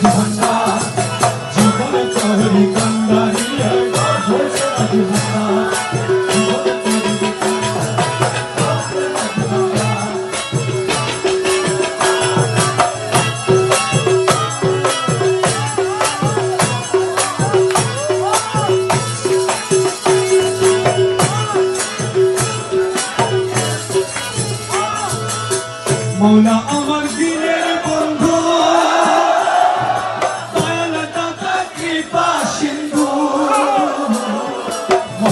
One time.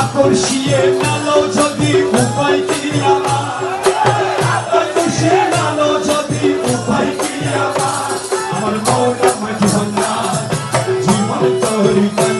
আকর্ষিয়ে নালো যদি উপায় কি আকর্ষিয়ে নালো যদি উপায় কি আমার? মৌলা মাঝি জীবন তরিকা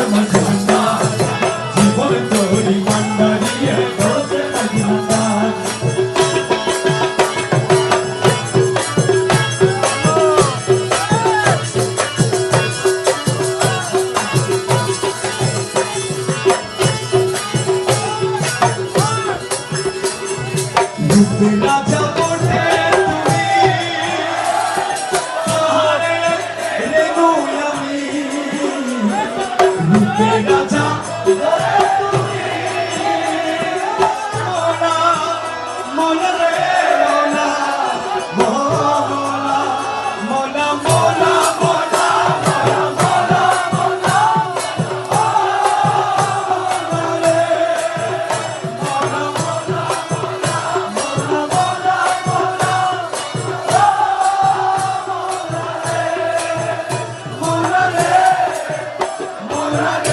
Big Come